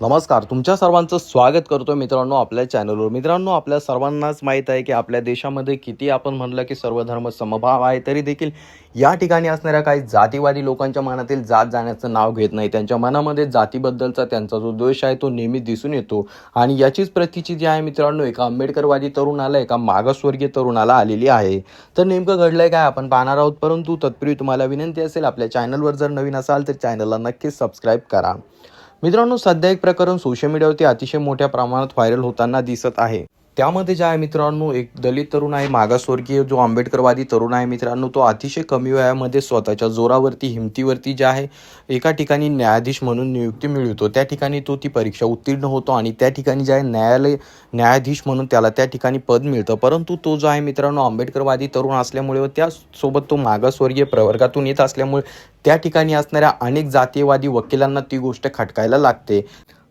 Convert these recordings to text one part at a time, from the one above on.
नमस्कार तुमच्या सर्वांचं स्वागत करतो मित्रांनो आपल्या चॅनलवर मित्रांनो आपल्या सर्वांनाच माहीत आहे की आपल्या देशामध्ये किती आपण म्हणलं की सर्व धर्म समभाव आहे तरी देखील या ठिकाणी असणाऱ्या काही जातीवादी लोकांच्या मनातील जात जाण्याचं नाव घेत नाही. त्यांच्या मनामध्ये जातीबद्दलचा त्यांचा जो द्वेष आहे तो नेहमी दिसून येतो. आणि याचीच प्रतीची जी आहे मित्रांनो एका आंबेडकरवादी तरुणाला एका मागासवर्गीय तरुणाला आलेली आहे. तर नेमकं घडलंय काय आपण पाहणार आहोत परंतु तत्पूर्वी तुम्हाला विनंती असेल आपल्या चॅनलवर जर नवीन असाल तर चॅनलला नक्कीच सबस्क्राईब करा. मित्रांनो सध्या एक प्रकरण सोशल मीडियावरती अतिशय मोठ्या प्रमाणात व्हायरल होताना दिसत आहे. त्यामध्ये जे आहे मित्रांनो एक दलित तरुण आहे मागासवर्गीय जो आंबेडकरवादी तरुण आहे मित्रांनो तो अतिशय कमी वयामध्ये स्वतःच्या जोरावरती हिमतीवरती जे आहे एका ठिकाणी न्यायाधीश म्हणून नियुक्ती मिळवतो. त्या ठिकाणी तो ती परीक्षा उत्तीर्ण होतो आणि त्या ठिकाणी जे आहे न्यायालय न्यायाधीश म्हणून त्याला त्या ठिकाणी पद मिळतं. परंतु तो जो आहे मित्रांनो आंबेडकरवादी तरुण असल्यामुळे व त्यासोबत तो मागासवर्गीय प्रवर्गातून येत असल्यामुळे त्या ठिकाणी असणाऱ्या अनेक जातीयवादी वकिलांना ती गोष्ट खटकायला लागते.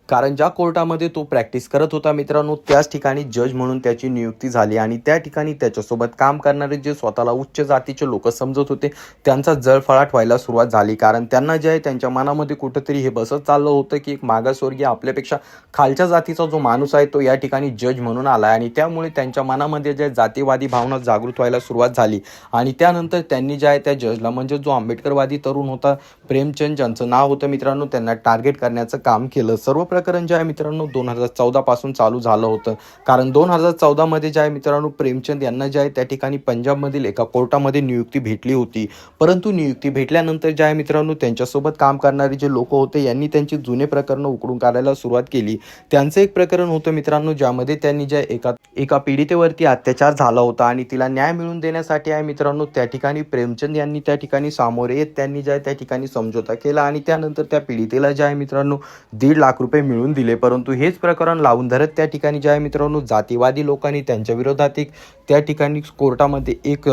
कारण ज्या कोर्टामध्ये तो प्रॅक्टिस करत होता मित्रांनो त्याच ठिकाणी जज म्हणून त्याची नियुक्ती झाली आणि त्या ठिकाणी त्याच्यासोबत काम करणारे जे स्वतःला उच्च जातीचे लोक समजत होते त्यांचा जळफळाट व्हायला सुरुवात झाली. कारण त्यांना जे आहे त्यांच्या मनामध्ये कुठंतरी हे बसत चाललं होतं की एक मागासवर्गीय आपल्यापेक्षा खालच्या जातीचा जो माणूस आहे तो या ठिकाणी जज म्हणून आला आणि त्यामुळे त्यांच्या मनामध्ये ज्या जातीवादी भावना जागृत व्हायला सुरुवात झाली. आणि त्यानंतर त्यांनी जे आहे त्या जजला म्हणजे जो आंबेडकरवादी तरुण होता प्रेमचंद ज्यांचं नाव होतं मित्रांनो त्यांना टार्गेट करण्याचं काम केलं. सर्व प्रकरण जे आहे मित्रांनो दोन हजार चौदा पासून चालू झालं होतं. कारण दोन हजार चौदामध्ये जे आहे मित्रांनो प्रेमचंद यांना जे आहे त्या ठिकाणी पंजाबमधील एका कोर्टामध्ये नियुक्ती भेटली होती. परंतु नियुक्ती भेटल्यानंतर जे आहे मित्रांनो त्यांच्यासोबत काम करणारे जे लोक होते यांनी त्यांची जुने प्रकरणं उकडून काढायला सुरुवात केली. त्यांचं एक प्रकरण होतं मित्रांनो ज्यामध्ये त्यांनी ज्या एका एका पीडितेवरती अत्याचार झाला होता आणि तिला न्याय मिळवून देण्यासाठी आहे मित्रांनो त्या ठिकाणी प्रेमचंद यांनी त्या ठिकाणी सामोरे येत त्यांनी ज्या त्या ठिकाणी समझोता केला आणि त्यानंतर त्या पीडितेला जे आहे मित्रांनो दीड लाख रुपये मिळवून दिले परंतु हेच प्रकरण लावून धरत त्या ठिकाणी जे आहे मित्रांनो जातीवादी लोकांनी त्यांच्या विरोधात एक त्या ठिकाणी कोर्टामध्ये एक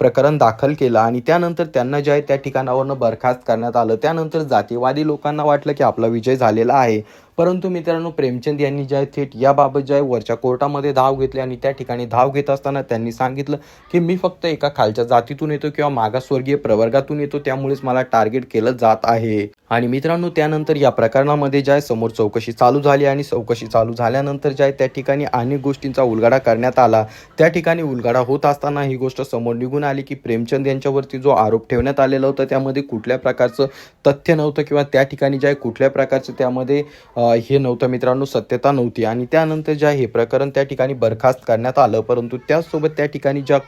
प्रकरण दाखल केलं आणि त्यानंतर त्यांना जे आहे त्या ठिकाणावरनं बरखास्त करण्यात आलं. त्यानंतर जातीवादी लोकांना वाटलं की आपला विजय झालेला आहे. परंतु मित्रांनो प्रेमचंद यांनी जे आहे थेट याबाबत जे आहे वरच्या कोर्टामध्ये धाव घेतली आणि त्या ठिकाणी धाव घेत असताना त्यांनी सांगितलं की मी फक्त एका खालच्या जातीतून येतो किंवा मागासवर्गीय प्रवर्गातून येतो त्यामुळेच मला टार्गेट केलं जात आहे. आणि मित्रांनो त्यानंतर या प्रकरणामध्ये ज्या समोर चौकशी चालू झाली आणि चौकशी चालू झाल्यानंतर ज्या त्या ठिकाणी अनेक गोष्टींचा उलगडा करण्यात आला. त्या ठिकाणी उलगडा होत असताना ही गोष्ट समोर निघून आली की प्रेमचंद यांच्यावरती जो आरोप ठेवण्यात आलेला होता त्यामध्ये कुठल्या प्रकारचं तथ्य नव्हतं किंवा त्या ठिकाणी ज्या कुठल्या प्रकारचं त्यामध्ये हे नव्हतं मित्रांनो सत्यता नव्हती. आणि त्यानंतर ज्या हे प्रकरण त्या ठिकाणी बरखास्त करण्यात आलं. परंतु त्याचसोबत त्या ठिकाणी ज्या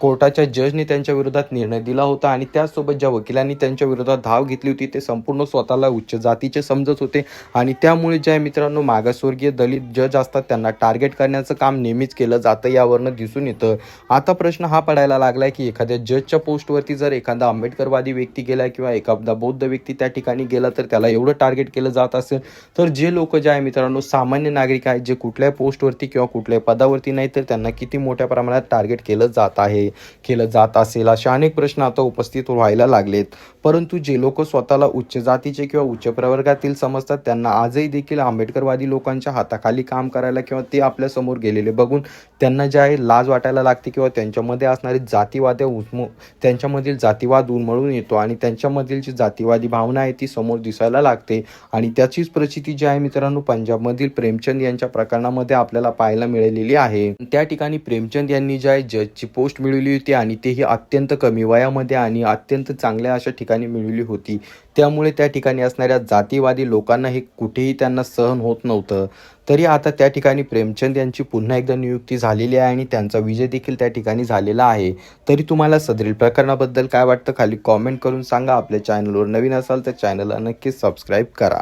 कोर्टाच्या जजने त्यांच्या विरोधात निर्णय दिला होता आणि त्याचसोबत ज्या वकिलांनी त्यांच्या विरोधात धाव घेतली होती ते संपूर्ण स्वतःला उच्च जातीचे समजत होते. आणि त्यामुळे ज्या मित्रांनो मागासवर्गीय दलित जज असतात त्यांना टार्गेट करण्याचं काम नेहमीच केलं जातं यावरनं दिसून येतं. आता प्रश्न हा पडायला लागलाय की एखाद्या जजच्या पोस्टवरती जर एखादा आंबेडकरवादी व्यक्ती गेला किंवा एखादा बौद्ध व्यक्ती त्या ठिकाणी गेला तर त्याला एवढं टार्गेट केलं जात असेल तर जे लोक जे आहे मित्रांनो सामान्य नागरिक आहेत जे कुठल्याही पोस्टवरती किंवा कुठल्याही पदावरती नाही तर त्यांना किती मोठ्या प्रमाणात टार्गेट केलं जात आहे केलं जात असेल असे अनेक प्रश्न आता उपस्थित व्हायला लागलेत. परंतु जे लोक स्वतःला उच्च जातीचे किंवा उच्च प्रवर्गातील समजतात त्यांना आजही देखील आंबेडकरवादी लोकांच्या हाताखाली काम करायला किंवा ते आपल्यासमोर गेलेले बघून त्यांना जे आहे लाज वाटायला लागते किंवा त्यांच्यामध्ये असणारे जातीवाद उस्मो त्यांच्यामधील जातीवाद उन्मळून येतो आणि त्यांच्यामधील जी जातीवादी भावना आहे ती समोर दिसायला लागते. आणि त्याचीच प्रचिती जी आहे मित्रांनो पंजाबमधील प्रेमचंद यांच्या प्रकरणामध्ये आपल्याला पाहायला मिळालेली आहे. त्या ठिकाणी प्रेमचंद यांनी जे आहे जजची पोस्ट मिळवली होती आणि तेही अत्यंत कमी वयामध्ये आणि अत्यंत चांगल्या अशा ठिकाणी मिळवली होती. त्यामुळे त्या ठिकाणी असणाऱ्या जातीवादी लोकांना हे कुठेही त्यांना सहन होत नव्हतं. तरी आता त्या ठिकाणी प्रेमचंद यांची पुन्हा एकदा नियुक्ती झालेली आहे आणि त्यांचा विजय देखील त्या ठिकाणी झालेला आहे. तरी तुम्हाला सदरील प्रकरणाबद्दल काय वाटतं? खाली कॉमेंट करून सांगा. आपल्या चॅनलवर नवीन असाल तर चॅनलला नक्कीच सबस्क्राईब करा.